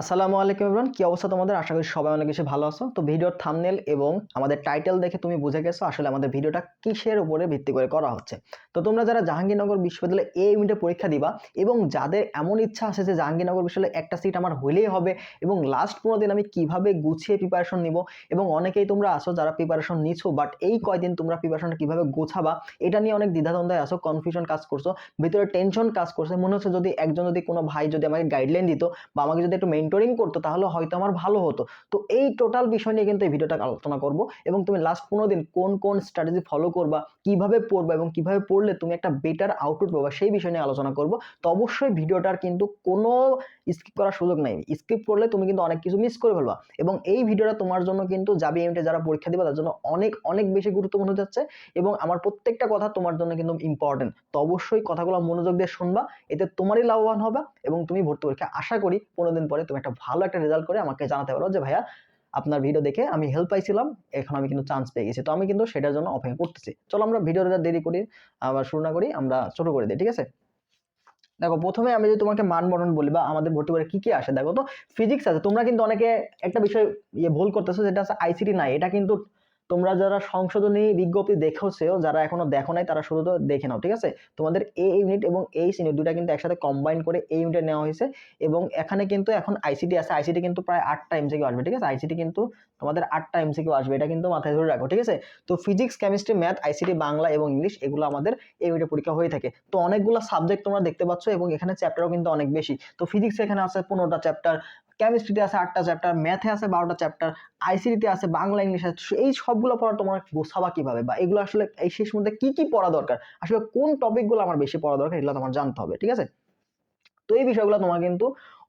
আসসালামু আলাইকুম ইমরান কি অবস্থা তোমাদের? আশা করি সবাই অনেক বেশি ভালো আছো। তো ভিডিওর থামনেল এবং আমাদের টাইটেল দেখে তুমি বুঝে গেছো আসলে আমাদের ভিডিওটা কিসের উপরে ভিত্তি করে করা হচ্ছে। তো তোমরা যারা জাহাঙ্গীরনগর বিশ্ববিদ্যালয়ে এই ইউনিটে পরীক্ষা দিবা এবং যাদের এমন ইচ্ছা আছে যে জাহাঙ্গীরনগর বিশ্ববিদ্যালয়ে একটা সিট আমার হলেই হবে এবং লাস্ট পনেরো দিন আমি কীভাবে গুছিয়ে প্রিপারেশন নিব এবং অনেকেই তোমরা আসো যারা প্রিপারেশন নিছো বাট এই কয়দিন তোমরা প্রিপারেশনটা কীভাবে গোছাবা, এটা নিয়ে অনেক দ্বিধাদ্বন্দ্বে আসো কনফিউশন কাজ করছ, ভিতরে টেনশন কাজ করছে। মনে হচ্ছে যদি একজন যদি কোনো ভাই যদি আমাকে গাইডলাইন দিত বা আমাকে যদি একটু মেন্টরিং করতো, তাহলে হয়তো আমার ভালো হতো। তো এই টোটাল বিষয় নিয়ে কিন্তু এই ভিডিওটা আলোচনা করব এবং তুমি লাস্ট পনেরো দিন কোন কোন স্ট্র্যাটেজি ফলো করবা, কীভাবে পড়বা এবং কীভাবে পড়লে তুমি একটা বেটার আউটপুট পাবা, সেই বিষয় নিয়ে আলোচনা করব। তো অবশ্যই ভিডিওটার কিন্তু কোনো স্কিপ করার সুযোগ নেই। স্কিপ করলে তুমি কিন্তু অনেক কিছু মিস করে ফেলবা এবং এই ভিডিওটা তোমার জন্য কিন্তু যাবে ইউনিটে যারা পরীক্ষা দিবে, তার জন্য অনেক অনেক বেশি গুরুত্বপূর্ণ যাচ্ছে এবং আমার প্রত্যেকটা কথা তোমার জন্য কিন্তু ইম্পর্টেন্ট তো অবশ্যই কথাগুলো মনোযোগ দিয়ে শুনবা, এতে তোমারই লাভবান হবে এবং তুমি ভর্তি পরীক্ষা আশা করি পনেরো দিন পরে তুমি একটা ভালো একটা রেজাল্ট করে আমাকে জানাতে পারো যে, ভাইয়া, আপনার ভিডিও দেখে আমি হেল্প পাইছিলাম, এখন আমি কিন্তু চান্স পেয়ে গেছি। তো আমি কিন্তু সেটার জন্য অপেক্ষা করতেছি। চলো আমরা ভিডিওটা দেরি করি, আবার শুরু না করি, আমরা শুরু করে দিই, ঠিক আছে? দেখো, প্রথমে আমি যদি তোমাকে মান বর্ণন বলি বা আমাদের ভর্তি করে কি কি আসে, দেখো তো ফিজিক্স আছে। তোমরা কিন্তু অনেকে একটা বিষয় ইয়ে ভুল করতেছো, যেটা আছে আইসিটি নাই। এটা কিন্তু তোমরা যারা সংশোধনী বিজ্ঞপ্তি দেখেছ, যারা এখনও দেখো নাই, তারা তো দেখে নাও, ঠিক আছে? তোমাদের এ ইউনিট এবং এই ইউনিট দুটা কিন্তু একসাথে কম্বাইন করে এই ইউনিটে নেওয়া হয়েছে এবং এখানে কিন্তু এখন আইসিটি আছে। আইসিটি কিন্তু প্রায় আটটা এমসিকিউ আসবে, ঠিক আছে? আইসিটি কিন্তু তোমাদের আটটা এমসিকিউ আসবে, এটা কিন্তু মাথায় ধরে রাখো, ঠিক আছে? তো physics chemistry math ICT Bangla এবং ইংলিশ এগুলো আমাদের এই ইউনিটে পরীক্ষা হয়ে থাকে। তো অনেকগুলো সাবজেক্ট তোমরা দেখতে পাচ্ছ এবং এখানে চ্যাপ্টারও কিন্তু অনেক বেশি। তো ফিজিক্স এখানে আছে পনেরোটা চ্যাপ্টার কেমিস্ট্রিতে আছে আটটা চ্যাপ্টার ম্যাথে আছে বারোটা চ্যাপ্টার আইসিটিতে আছে বাংলা, ইংলিশ আছে এই সবগুলো পড়া তোমার গোছাবা কীভাবে? বা এগুলো আসলে এই শেষ মধ্যে কি কি পড়া দরকার? আসলে কোন টপিকগুলো আমার বেশি পড়া দরকার, এগুলো তোমার জানতে হবে, ঠিক আছে? তো এই বিষয়গুলো তোমার কিন্তু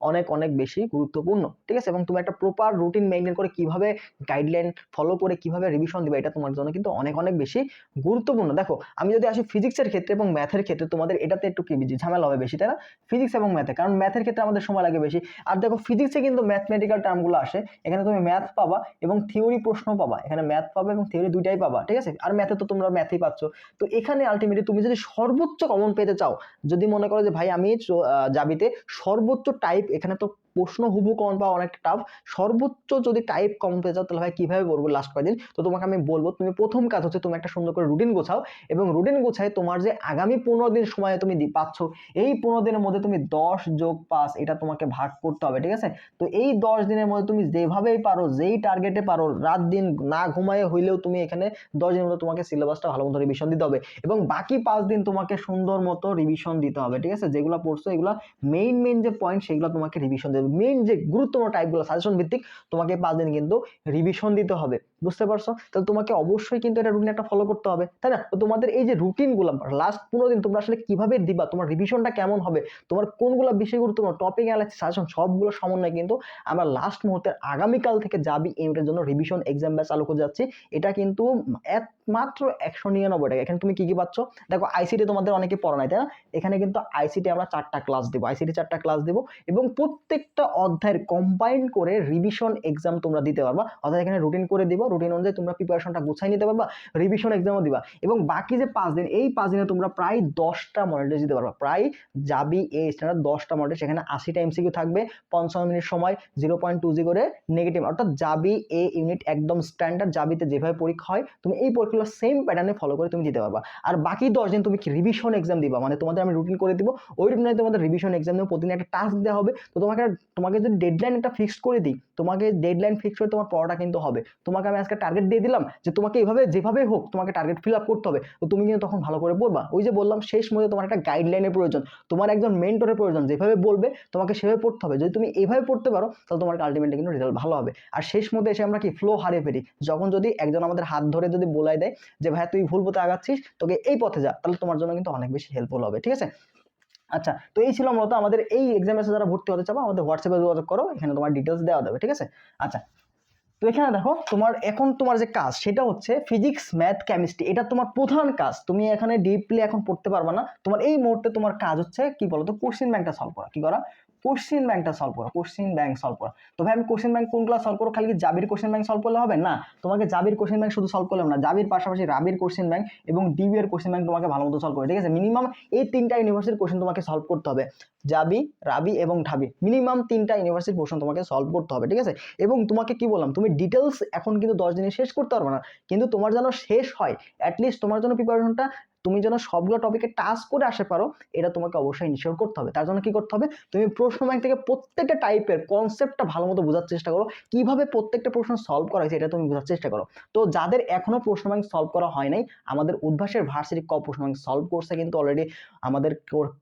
অনেক অনেক বেশি গুরুত্বপূর্ণ। ঠিক আছে? এবং তুমি একটা প্রপার রুটিন মেনটেন করে কীভাবে গাইডলাইন ফলো করে কীভাবে রিভিশন দিবে, এটা তোমার জন্য কিন্তু অনেক অনেক বেশি গুরুত্বপূর্ণ। দেখো, আমি যদি আসি ফিজিক্সের ক্ষেত্রে এবং ম্যাথের ক্ষেত্রে, তোমাদের এটাতে একটু কি ঝামেলা হবে বেশি, তাই না? ফিজিক্স এবং ম্যাথে কারণ ম্যাথের ক্ষেত্রে আমাদের সময় লাগে বেশি। আর দেখো ফিজিক্সে কিন্তু ম্যাথমেটিক্যাল টার্মগুলো আসে, এখানে তুমি ম্যাথ পাবা এবং থিওরি প্রশ্ন পাবা। এখানে ম্যাথ পাবা এবং থিওরি দুইটাই পাবা, ঠিক আছে? আর ম্যাথে তো তোমরা ম্যাথই পাচ্ছ। তো এখানে আলটিমেটলি তুমি যদি সর্বোচ্চ কমন পেতে চাও, যদি মনে করো যে, ভাই, আমি জাবিতে সর্বোচ্চ টাইপ এখানে তো প্রশ্ন হুবু কমন পাওয়া অনেকটা টাফ সর্বোচ্চ যদি টাইপ কমন পেতে চাও, তাহলে ভাই কীভাবে করব লাস্ট কয়েকদিন তো তোমাকে আমি বলব, তুমি প্রথম কাজ হচ্ছে তুমি একটা সুন্দর করে রুটিন গোছাও এবং রুটিন গোছায় তোমার যে আগামী পনেরো দিন সময় তুমি পাচ্ছ, এই পনেরো দিনের মধ্যে তুমি দশ যোগ পাঁচ, এটা তোমাকে ভাগ করতে হবে, ঠিক আছে? তো এই দশ দিনের মধ্যে তুমি যেভাবেই পারো, যেই টার্গেটে পারো, রাত দিন না ঘুমায়ে হইলেও তুমি এখানে দশ দিনের মধ্যে তোমাকে সিলেবাসটা ভালো মতো রিভিশন দিতে হবে এবং বাকি পাঁচ দিন তোমাকে সুন্দর মতো রিভিশন দিতে হবে, ঠিক আছে? যেগুলো পড়ছো, এগুলো মেইন মেইন যে পয়েন্ট সেগুলো তোমাকে রিভিশন দেবে মেইন যে গুরুত্বপূর্ণ টাইপগুলো সাজেশন ভিত্তিক তোমাকে পাঁচ দিন কিন্তু রিভিশন দিতে হবে। বুঝতে পারছ? তাহলে তোমাকে অবশ্যই কিন্তু এটা রুটিন একটা ফলো করতে হবে, তাই না? তো তোমাদের এই যে রুটিনগুলো লাস্ট পনেরো দিন তোমরা আসলে কীভাবে দিবা, তোমার রিভিশনটা কেমন হবে, তোমার কোনগুলো বেশি গুরুত্বপূর্ণ টপিক অ্যানালাইসিস সাজেশন সবগুলো সমন্বয় কিন্তু আমরা লাস্ট মুহূর্তের আগামীকাল থেকে যাবি ইউনিটের জন্য রিভিশন এক্সাম ব্যাচ চালু করে যাচ্ছি। এটা কিন্তু একমাত্র একশো নিরানব্বই টাকা। এখানে তুমি কি কি পাচ্ছ? দেখো আইসিটি তোমাদের অনেকে পড়া নাই, তাই না? এখানে কিন্তু আইসিটি আমরা চারটা ক্লাস দেবো। আইসিটি চারটা ক্লাস দেবো এবং প্রত্যেকটা অধ্যায়ের কম্বাইন করে রিভিশন এক্সাম তোমরা দিতে পারবা। অর্থাৎ এখানে রুটিন করে দিব রুটিন অনুযায়ী তোমরা প্রিপারেশনটা গুছাই নিতে পারবা রিভিশন এক্সামও দিবা। এবং বাকি যে পাঁচ দিন, এই পাঁচ দিনে তোমরা প্রায় দশটা মডেল টেস্ট দিতে পারবা। প্রায় যাবি এ স্ট্যান্ডার্ড দশটা মডেল সেখানে আশিটা এমসিকিউ থাকবে, পঞ্চান্ন মিনিট সময় জিরো পয়েন্ট টু জি করে নেগেটিভ অর্থাৎ যাবি এ ইউনিট একদম স্ট্যান্ডার্ড যাবিতে যেভাবে পরীক্ষা হয়, তুমি এই পরীক্ষাগুলো সেম প্যাটার্নে ফলো করে তুমি দিতে পারবা। আর বাকি দশ দিন তুমি রিভিশন এক্সাম দিবা? মানে তোমাদের আমি রুটিন করে দিব, ওই রুটিনে তোমাদের রিভিশন এক্সাম দেবো প্রতিদিন একটা টাস্ক দেওয়া হবে। তো তোমাকে তোমাকে যদি ডেডলাইন একটা ফিক্সড করে দিই, তোমাকে ডেডলাইন ফিক্স করে তোমার পড়াটা কিন্তু হবে। তোমাকে আমি আজকে টার্গেট দিয়ে দিলাম যে তোমাকে এইভাবে যেভাবে হোক তোমাকে টার্গেট ফিল আপ করতে হবে। তো তুমি কিন্তু তখন ভালো করে পড়বা। ওই যে বললাম, শেষ মধ্যে তোমার একটা গাইডলাইনের প্রয়োজন। তোমার একজন মেন্টরের প্রয়োজন। যেভাবে বলবে, তোমাকে সেভাবে পড়তে হবে। যদি তুমি এইভাবে পড়তে পারো, তাহলে তোমার আলটিমেটলি কিন্তু রেজাল্ট ভালো হবে। আর শেষ মধ্যে এসে আমরা কি ফ্লো হারিয়ে ফেলি? যখন যদি একজন আমাদের হাত ধরে যদি বলাই দেয় যে ভাই তুই ভুল পথে আগাচ্ছিস, তোকে এই পথে যা তাহলে তোমার জন্য কিন্তু অনেক বেশি হেল্পফুল হবে। ঠিক আছে? আচ্ছা তো এই ছিল মূলত আমাদের এই এক্সামে যারা ভর্তি হতে চাবো আমাদের হোয়াটসঅ্যাপে যোগাযোগ করো। এখানে তোমার ডিটেলস দেওয়া যাবে। ঠিক আছে? আচ্ছা তো এখানে দেখো, তোমার এখন তোমার যে কাজ, সেটা হচ্ছে ফিজিক্স ম্যাথ কেমিস্ট্রি এটা তোমার প্রধান কাজ। তুমি এখানে ডিপলি এখন পড়তে পারবে না। তোমার এই মুহূর্তে তোমার কাজ হচ্ছে কি বলতো? কোশ্চেন ব্যাংকটা সলভ করা। কি করা? কোশ্চিন ব্যাংকটা সলভ করো কোশ্চিন ব্যাংক সলভ করো। তো ভাই, আমি কোশ্চিন ব্যাংক কোনগুলো সলভ করো খালি কি জাবির কোশ্চিন ব্যাংক সলভ করলে হবে? না, তোমাকে জাবির কোশ্চিন ব্যাংক শুধু সলভ করলে না, জাবির পাশাপাশি রাবির কোশ্চিন ব্যাংক এবং ডিবি এর কোশ্চিন ব্যাংক তোমাকে ভালো মতো সলভ করে ঠিক আছে? মিনিমাম এই তিনটা ইউনিভার্সিটির কোশ্চেন তোমাকে সলভ করতে হবে। জাবি, রাবি এবং ঢাবি। মিনিমাম তিনটা ইউনিভার্সিটির প্রশ্ন তোমাকে সলভ করতে হবে, ঠিক আছে? এবং তোমাকে কি বললাম, তুমি ডিটেলস এখন কিন্তু দশ দিনে শেষ করতে পারবে না। কিন্তু তোমার যেন শেষ হয় অ্যাটলিস্ট তোমার জন্য প্রিপারেশনটা তুমি যেন সবগুলো টপিকে টাচ করে আসতে পারো, এটা তোমাকে অবশ্যই ইনশিওর করতে হবে। তার জন্য কি করতে হবে? তুমি প্রশ্ন ব্যাংক থেকে প্রত্যেকটা টাইপের কনসেপ্টটা ভালো মতো বোঝার চেষ্টা করো। কীভাবে প্রত্যেকটা প্রশ্ন সলভ করা হয়েছে, এটা তুমি বোঝার চেষ্টা করো। তো যাদের এখনও প্রশ্ন ব্যাংক সলভ করা হয় নাই, আমাদের উদ্ভাসের ভার্সিটি ক প্রশ্ন ব্যাংক সলভ করছে কিন্তু অলরেডি আমাদের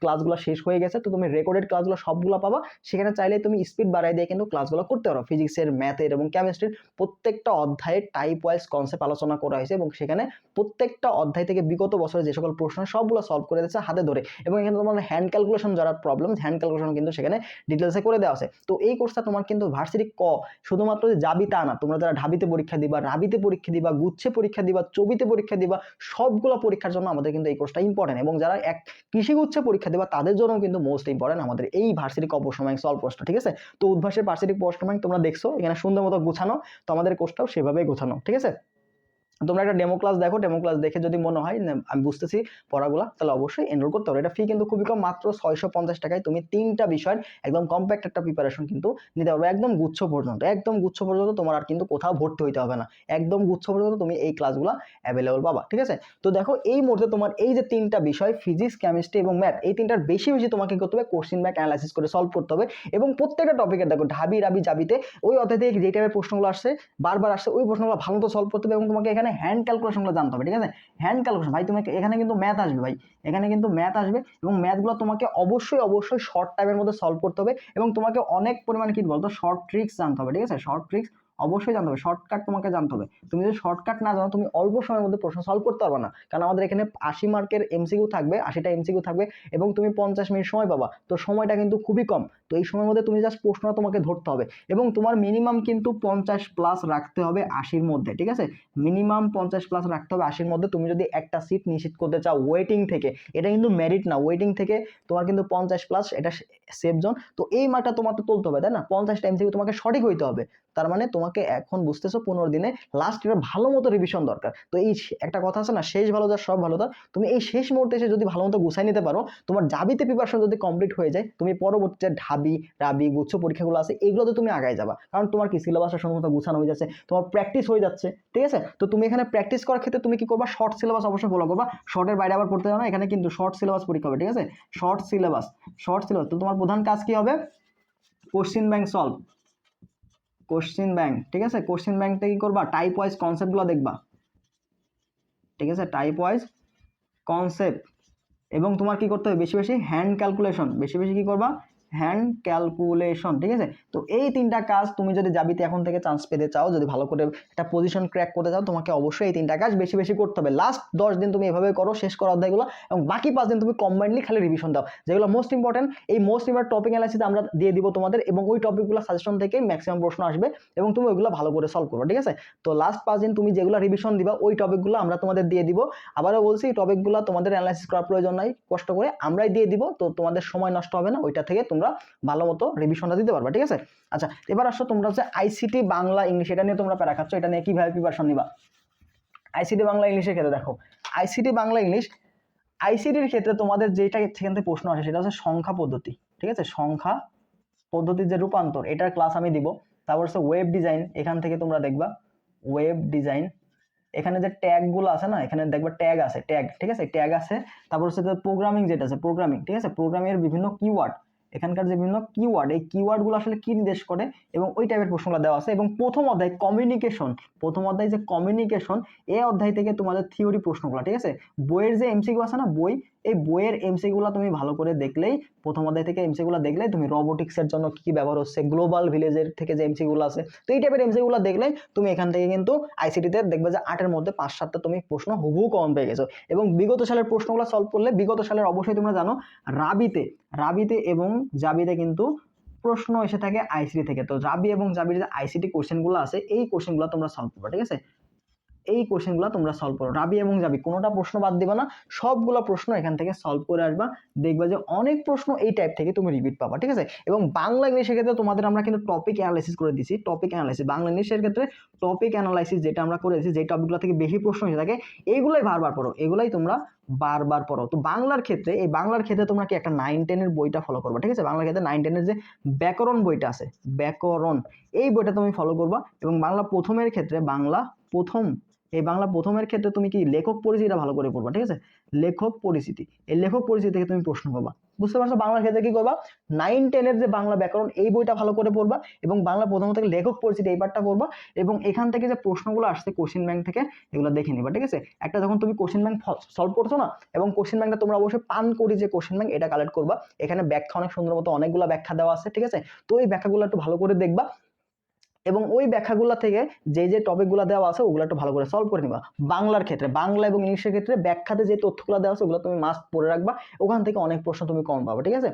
ক্লাসগুলো শেষ হয়ে গেছে। তো তুমি রেকর্ডেড ক্লাসগুলো সবগুলো পাবা। সেখানে চাইলে তুমি স্পিড বাড়াই দিয়ে কিন্তু ক্লাসগুলো করতে পারো। ফিজিক্সের ম্যাথের এবং কেমিস্ট্রির প্রত্যেকটা অধ্যায়ে টাইপ ওয়াইজ কনসেপ্ট আলোচনা করা হয়েছে এবং সেখানে প্রত্যেকটা অধ্যায় থেকে বিগত বছরে যে সকল প্রশ্ন সবগুলো সলভ করে দিচ্ছে হাতে ধরে। এবং এখানে তোমার হ্যান্ড ক্যালকুলেশন যারা প্রবলেম হ্যান্ড ক্যালকুলেশন কিন্তু সেখানে ডিটেলসে করে দেওয়া আছে। তো এই কোর্সটা তোমার কিন্তু ভার্সিটি ক, শুধুমাত্র যে যাবি তা না। তোমরা যারা ঢাবিতে পরীক্ষা দিবা, রাবিতে পরীক্ষা দিবা, গুচ্ছে পরীক্ষা দিবা, চবিতে পরীক্ষা দিবা, সবগুলো পরীক্ষার জন্য আমাদের কিন্তু এই কোর্সটা ইম্পর্টেন্ট এবং যারা এক কৃষি গুচ্ছে পরীক্ষা দিবা, তাদের জন্য কিন্তু মোস্ট ইম্পর্টেন্ট আমাদের এই ভার্সিটি ক ব্যাংক সলভ কোর্সটা ঠিক আছে? তো উদ্ভাসের ভার্সিটি প্রশ্ন তোমরা দেখছ, এখানে সুন্দর মতো গুছানো। তো আমাদের কোর্সটাও সেভাবেই গোছানো, ঠিক আছে? তোমরা একটা ডেমো ক্লাস দেখো ডেমো ক্লাস দেখে যদি মনে হয় আমি বুঝতেছি পড়াগুলো, তাহলে অবশ্যই এনরোল করতে পারো এটা ফি কিন্তু খুবই কম, মাত্র ছয়শো পঞ্চাশ টাকায় তুমি তিনটা বিষয়ের একদম কম্প্যাক্ট একটা প্রিপারেশন কিন্তু নিতে পারবে, একদম গুচ্ছ পর্যন্ত, একদম গুচ্ছ পর্যন্ত তোমার আর কিন্তু কোথাও ভর্তি হইতে হবে না। একদম গুচ্ছ পর্যন্ত তুমি এই ক্লাসগুলো অ্যাভেলেবল পাবা, ঠিক আছে? তো দেখো, এই মুহূর্তে তোমার এই যে তিনটা বিষয় ফিজিক্স কেমিস্ট্রি এবং ম্যাথ এই তিনটার বেশি বেশি তোমাকে করতে হবে কোশ্চিন ব্যাক অ্যানালাইসিস করে সলভ করতে হবে এবং প্রত্যেকটা টপিকের দেখো ঢাবি রাবি জাবিতে ওই অধ্যায় যে টাইপের প্রশ্নগুলো আসছে, বারবার আসছে, ওই প্রশ্নগুলো ভালো মতো সলভ করতে হবে এবং তোমাকে এখানে হ্যান্ড ক্যালকুলেশনগুলো জানতে হবে, ঠিক আছে? হ্যান্ড ক্যালকুলেশন ভাই, তোমাকে এখানে কিন্তু ম্যাথ আসবে, ভাই। এখানে কিন্তু ম্যাথ আসবে এবং ম্যাথগুলো তোমাকে অবশ্যই অবশ্যই শর্ট টাইমের মধ্যে সলভ করতে হবে এবং তোমাকে অনেক পরিমাণে কি বলতো? শর্ট ট্রিক্স জানতে হবে, ঠিক আছে? শর্ট ট্রিক্স অবশ্যই জানতে হবে। শর্টকাট তোমাকে জানতে হবে। তুমি যদি শর্টকাট না জানো, তুমি অল্প সময়ের মধ্যে প্রশ্ন সলভ করতে পারবে না। কারণ আমাদের এখানে আশি মার্কের এমসিকিউ থাকবে, আশিটা এমসিকিউ থাকবে এবং তুমি পঞ্চাশ মিনিট সময় পাবা। তো সময়টা কিন্তু খুবই কম। তো এই সময়ের মধ্যে তুমি জাস্ট প্রশ্ন তোমাকে ধরতে হবে এবং তোমার মিনিমাম কিন্তু পঞ্চাশ প্লাস রাখতে হবে আশির মধ্যে, ঠিক আছে? মিনিমাম পঞ্চাশ প্লাস রাখতে হবে আশির মধ্যে। তুমি যদি একটা সিট নিশ্চিত করতে চাও ওয়েটিং থেকে, এটা কিন্তু মেরিট না। ওয়েটিং থেকে তোমার কিন্তু পঞ্চাশ প্লাস এটা সেফ জোন তো এই মার্কটা তোমার তো তুলতে হবে, তাই না? পঞ্চাশ টাইম থেকে তোমাকে সঠিক হইতে হবে। তার মানে তোমাকে এখন বুঝতেছো পনেরো দিনে লাস্ট এটা ভালো মতো রিভিশন দরকার। তো এই একটা কথা আছে না, শেষ ভালো যার সব ভালো তার। তুমি এই শেষ মুহূর্তে এসে যদি ভালো মতো গুছাই নিতে পারো, তোমার জাবিতে প্রিপারেশন যদি কমপ্লিট হয়ে যায়, তুমি পরবর্তীতে ঢাবি, রাবি, গুচ্ছ পরীক্ষাগুলো আছে, এগুলোতে তুমি আগায় যাবা। কারণ তোমার কি সিলেবাসটা সম্ভবত গুছানো হয়ে যাচ্ছে, তোমার প্র্যাকটিস হয়ে যাচ্ছে, ঠিক আছে? তো তুমি এখানে প্র্যাকটিস করার ক্ষেত্রে তুমি কি করবা? শর্ট সিলেবাস অবশ্যই ফলো করবা। শর্টের বাইরে আবার পড়তে যাবে না, এখানে কিন্তু শর্ট সিলেবাস পরীক্ষা হবে, ঠিক আছে? শর্ট সিলেবাস শর্ট সিলেবাস তো তোমার প্রধান কাজ কি হবে? Question bank solve question bank ঠিক আছে? কোশ্চিন ব্যাংকটা কী করবা? টাইপ ওয়াইজ কনসেপ্টগুলো দেখবা। ঠিক আছে? টাইপ ওয়াইজ কনসেপ্ট এবং তোমার কি করতে হবে? বেশি বেশি হ্যান্ড ক্যালকুলেশন বেশি বেশি কী করবা? হ্যান্ড ক্যালকুলেশন ঠিক আছে? তো এই তিনটা কাজ তুমি যদি জাবিতে এখন থেকে চান্স পেতে চাও, যদি ভালো করে একটা পজিশন ক্র্যাক করতে চাও, তোমাকে অবশ্যই এই তিনটা কাজ বেশি বেশি করতে হবে। লাস্ট দশ দিন তুমি এভাবে করো, শেষ করো অধ্যায়গুলো এবং বাকি পাঁচ দিন তুমি কম্বাইন্ডলি খালি রিভিশন দাও। যেগুলো মোস্ট ইম্পর্টেন্ট এই মোস্ট ইম্পর্টেন্ট টপিক অ্যানালাইসিস আমরা দিয়ে দিব তোমাদের এবং ওই টপিকগুলো সাজেশন থেকে ম্যাক্সিমাম প্রশ্ন আসবে এবং তুমি ওইগুলো ভালো করে সলভ করো, ঠিক আছে? তো লাস্ট পাঁচ দিন তুমি যেগুলো রিভিশন দিবা, ওই টপিকগুলো আমরা তোমাদের দিয়ে দিব। আবারও বলছি, এই টপিকগুলো তোমাদের অ্যানালাইসিস করার প্রয়োজন নাই, কষ্ট করে আমরাই দিয়ে দিব। তো তোমাদের সময় নষ্ট হবে না, ওইটা থেকে তোমরা ভালো মতো রিভিশনটা দিতে পারবা, ঠিক আছে? আচ্ছা এবার আসো তোমরা হচ্ছে আইসিটি বাংলা ইংলিশ এটা নিয়ে তোমরা প্যারা খাচ্ছ, এটা নিয়ে কীভাবে প্রিপারেশন নিবা? আইসিটি বাংলা ইংলিশের ক্ষেত্রে দেখো আইসিটি বাংলা ইংলিশ আইসিটির ক্ষেত্রে তোমাদের যেটা সেখান থেকে প্রশ্ন আসে সেটা হচ্ছে সংখ্যা পদ্ধতি, ঠিক আছে? সংখ্যা পদ্ধতির যে রূপান্তর, এটার ক্লাস আমি দিব, তারপর হচ্ছে ওয়েব ডিজাইন এখান থেকে তোমরা দেখবা ওয়েব ডিজাইন এখানে যে ট্যাগগুলো আছে না, এখানে দেখবা ট্যাগ আছে ট্যাগ ঠিক আছে? ট্যাগ আছে, তারপর হচ্ছে প্রোগ্রামিং যেটা আছে প্রোগ্রামিং ঠিক আছে? প্রোগ্রামিংয়ের বিভিন্ন কিওয়ার্ড এখানকার যে বিভিন্ন কিওয়ার্ড এই কিওয়ার্ডগুলো আসলে কি নির্দেশ করে এবং ওই টাইপের প্রশ্নগুলো দেওয়া আছে এবং প্রথম অধ্যায় কমিউনিকেশন প্রথম অধ্যায় যে কমিউনিকেশন এই অধ্যায় থেকে তোমাদের থিওরি প্রশ্নগুলো, ঠিক আছে? বইয়ের যে এমসিকিউ আছে না, বই এই বইয়ের এমসিগুলো তুমি ভালো করে দেখলেই, প্রথম অধ্যায় থেকে এমসিগুলো দেখলেই তুমি রোবোটিক্সের জন্য কি কি ব্যবহার হচ্ছে গ্লোবাল ভিলেজের থেকে যে এমসিগুলো আছে, তো এই টাইপের এমসিগুলো দেখলেই তুমি এখান থেকে কিন্তু আইসিটিতে দেখবে যে আটের মধ্যে পাঁচ সাতটা তুমি প্রশ্ন হুবহু কম পেয়ে গেছো। এবং বিগত সালের প্রশ্নগুলো সলভ করলে, বিগত সালের অবশ্যই তোমরা জানো, রাবিতে রাবিতে এবং জাবিতে কিন্তু প্রশ্ন এসে থাকে আইসিটি থেকে। তো রাবি এবং জাবির যে আইসিটি কোশ্চেনগুলো আছে, এই কোশ্চেনগুলো তোমরা সলভ করবে, ঠিক আছে? এই কোশ্চেনগুলো তোমরা সলভ করো। রাবি এবং যাবি কোনোটা প্রশ্ন বাদ দিবে না, সবগুলো প্রশ্ন এখান থেকে সলভ করে আসবা। দেখবা যে অনেক প্রশ্ন এই টাইপ থেকে তুমি রিপিট পাবা, ঠিক আছে? এবং বাংলা ইংলিশের ক্ষেত্রে তোমাদের আমরা কিন্তু টপিক অ্যানালাইসিস করে দিছি টপিক অ্যানালাইসিস বাংলা ইংলিশের ক্ষেত্রে টপিক অ্যানালাইসিস যেটা আমরা করেছি যে টপিকগুলো থেকে বেশি প্রশ্ন হয়ে থাকে, এগুলোই বারবার পড়ো, এগুলাই তোমরা বারবার পড়ো। তো বাংলার ক্ষেত্রে, এই বাংলার ক্ষেত্রে তোমরা কি একটা নাইন টেনের বইটা ফলো করবা, ঠিক আছে? বাংলার ক্ষেত্রে নাইন টেনের যে ব্যাকরণ বইটা আছে, ব্যাকরণ, এই বইটা তুমি ফলো করবা। এবং বাংলা প্রথমের ক্ষেত্রে বাংলা প্রথম, এই বাংলা প্রথমের ক্ষেত্রে তুমি কি লেখক পরিচিতিটা ভালো করে পড়বা, ঠিক আছে? লেখক পরিচিতি, এই লেখক পরিচিতি থেকে তুমি প্রশ্ন পাবা বুঝতে পারছ? বাংলার ক্ষেত্রে কি করবা? নাইন টেনের যে বাংলা ব্যাকরণ, এই বইটা ভালো করে পড়বা এবং বাংলা প্রথম থেকে লেখক পরিচিতি এই পার্টটা পড়বা এবং এখান থেকে যে প্রশ্নগুলো আসছে কোশ্চেন ব্যাংক থেকে, এগুলো দেখে নিবা, ঠিক আছে? একটা যখন তুমি কোশ্চেন ব্যাংক সলভ করছ না এবং কোশ্চেন ব্যাংকটা তোমরা অবশ্যই পান করি যে কোশ্চেন ব্যাংক এটা কালেক্ট করবা। এখানে ব্যাখ্যা অনেক সুন্দর মতো অনেকগুলো ব্যাখ্যা দেওয়া আছে, ঠিক আছে? তো এই ব্যাখ্যাগুলো একটু ভালো করে দেখবা। এবং ওই ব্যাখ্যাগুলো থেকে যে যে টপিকগুলো দেওয়া আছে, ওগুলো একটু ভালো করে সলভ করে নিবা। বাংলার ক্ষেত্রে, বাংলা এবং ইংলিশের ক্ষেত্রে ব্যাখ্যাতে যে তথ্যগুলো দেওয়া আছে, ওগুলো তুমি মাস্ট পড়ে রাখবা। ওখান থেকে অনেক প্রশ্ন তুমি কম পাবে, ঠিক আছে?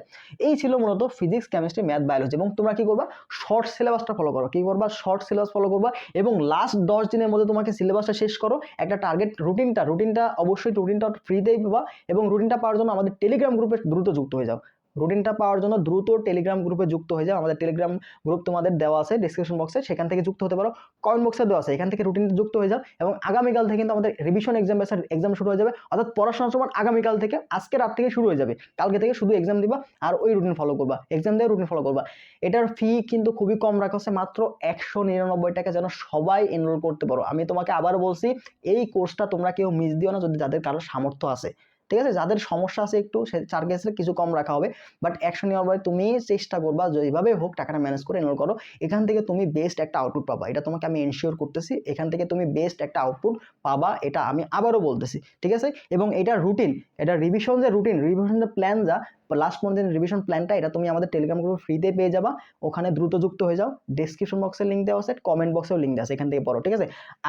এই ছিল মূলত ফিজিক্স কেমিস্ট্রি ম্যাথ বায়োলজি এবং তোমরা কি করবা? শর্ট সিলেবাসটা ফলো করো। কি করবা? শর্ট সিলেবাস ফলো করবা এবং লাস্ট দশ দিনের মধ্যে তোমাকে সিলেবাসটা শেষ করো। একটা টার্গেট রুটিনটা রুটিনটা অবশ্যই রুটিনটা ফ্রিতেই পাবা এবং রুটিনটা পাওয়ার জন্য আমাদের টেলিগ্রাম গ্রুপে দ্রুত যুক্ত হয়ে যাও। রুটিনটা পাওয়ার জন্য দ্রুত টেলিগ্রাম গ্রুপে যুক্ত হয়ে যাও। আমাদের টেলিগ্রাম গ্রুপ তোমাদের দেওয়া আছে ডিসক্রিপশন বক্সে সেখান থেকে যুক্ত হতে পারো। কমেন্ট বক্সে দেওয়া আছে। এখান থেকে রুটিন যুক্ত হয়ে যাও এবং আগামীকাল থেকে কিন্তু আমাদের রিভিশন এক্সাম বেসার এক্সাম শুরু হয়ে যাবে। অর্থাৎ পড়াশোনার সময় আগামীকাল থেকে, আজকে রাত থেকে শুরু হয়ে যাবে। কালকে থেকে শুধু এক্সাম দিবা আর ওই রুটিন ফলো করবা। এক্সাম দিয়ে রুটিন ফলো করবা। এটার ফি কিন্তু খুবই কম রাখা হচ্ছে। মাত্র একশো নিরানব্বই টাকা যেন সবাই এনরোল করতে পারো। আমি তোমাকে আবার বলছি, এই কোর্সটা তোমরা কেউ মিস দিও না যদি যাদের কারোর সামর্থ্য আছে। ঠিক আছে? যাদের সমস্যা আছে একটু, সে চার্জেসে কিছু কম রাখা হবে। বাট একশো নেওয়ার পরে তুমি চেষ্টা করবা যেভাবে হোক টাকাটা ম্যানেজ করে এনরোল করো। এখান থেকে তুমি বেস্ট একটা আউটপুট পাবা। এটা তোমাকে আমি এনশিওর করতেছি। এখান থেকে তুমি বেস্ট একটা আউটপুট পাবা, এটা আমি আবারও বলতেছি। ঠিক আছে? এবং এটা রুটিন এটা রিভিশন যে রুটিন রিভিশন যে প্ল্যান যা লাস্ট পর্যন্ত রিভিশন প্ল্যানটা এটা তুমি আমাদের টেলিগ্রাম গ্রুপে ফ্রিতে পেয়ে যাবা। ওখানে দ্রুত যুক্ত হয়ে যাও। ডেসক্রিপশন বক্সের লিঙ্ক দেওয়া আছে কমেন্ট বক্সেও লিঙ্ক দেওয়া আছে, এখান থেকে পড়ো, ঠিক আছে?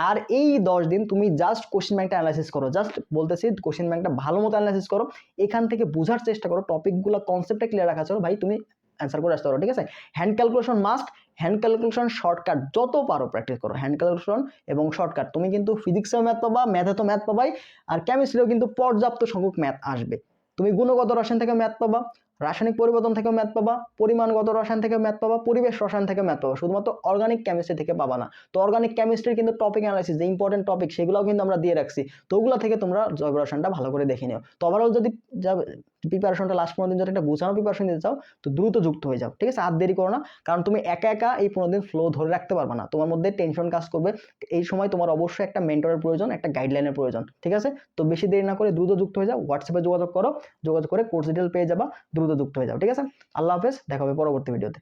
আর এই দশ দিন তুমি জাস্ট কোশ্চেন ব্যাংকটা অ্যানালাইসিস করো। জাস্ট বলতেছি কোশ্চেন ব্যাংকটা ভালো মতো অ্যানালাইসিস করো। এখান থেকে বোঝার চেষ্টা করো টপিকগুলো কনসেপ্টটা ক্লিয়ার রাখা চলো ভাই, তুমি অ্যান্সার করে আসতে পারো, ঠিক আছে? Hand calculation must hand calculation shortcut যত পারো প্র্যাকটিস করো। হ্যান্ড ক্যালকুলেশন এবং শর্টকাট তুমি কিন্তু ফিজিক্সেও ম্যাথ পাবা ম্যাথে তো ম্যাথ পাবাই, আর কেমিস্ট্রিও কিন্তু পর্যাপ্ত সংখ্যক ম্যাথ আসবে। তুমি গুণগত রসায়ন থেকে ম্যাথ পাবা। রাসায়নিক পরিবর্তন থেকেও ম্যাথ পাবা, পরিমাণগত রসায়ন থেকে ম্যাথ পাবা, পরিবেশ রসায়ন থেকে ম্যাথ পাবা, শুধুমাত্র অর্গানিক কেমিস্ট্রি থেকে পাবা না। তো অর্গানিক কেমিস্ট্রির কিন্তু টপিক অ্যানালাইসিস যে ইম্পর্টেন্ট টপিক সেগুলোও কিন্তু আমরা দিয়ে রাখছি। তো ওগুলো থেকে তোমরা জৈব রসায়নটা ভালো করে দেখে নিও। তো ওভারঅল যদি প্রিপারেশনটা লাস্ট পনেরো দিন যদি একটা বোঝানো প্রিপারেশন দিতে চাও, তো দ্রুত যুক্ত হয়ে যাও, ঠিক আছে? আর দেরি করো না, কারণ তুমি একা একা এই পনেরো দিন ফ্লো ধরে রাখতে পারবে না। তোমার মধ্যে টেনশন কাজ করবে। এই সময় তোমার অবশ্যই একটা মেন্টরের প্রয়োজন, একটা গাইডলাইনের প্রয়োজন, ঠিক আছে? তো বেশি দেরি না করে দ্রুত যুক্ত হয়ে যাও হোয়াটসঅ্যাপে যোগাযোগ করো, যোগাযোগ করে কোর্স ডিটেল পেয়ে যাবা, দ্রুত যুক্ত হয়ে যাও ঠিক আছে? আল্লাহ হাফেজ দেখা হবে পরবর্তী ভিডিওতে।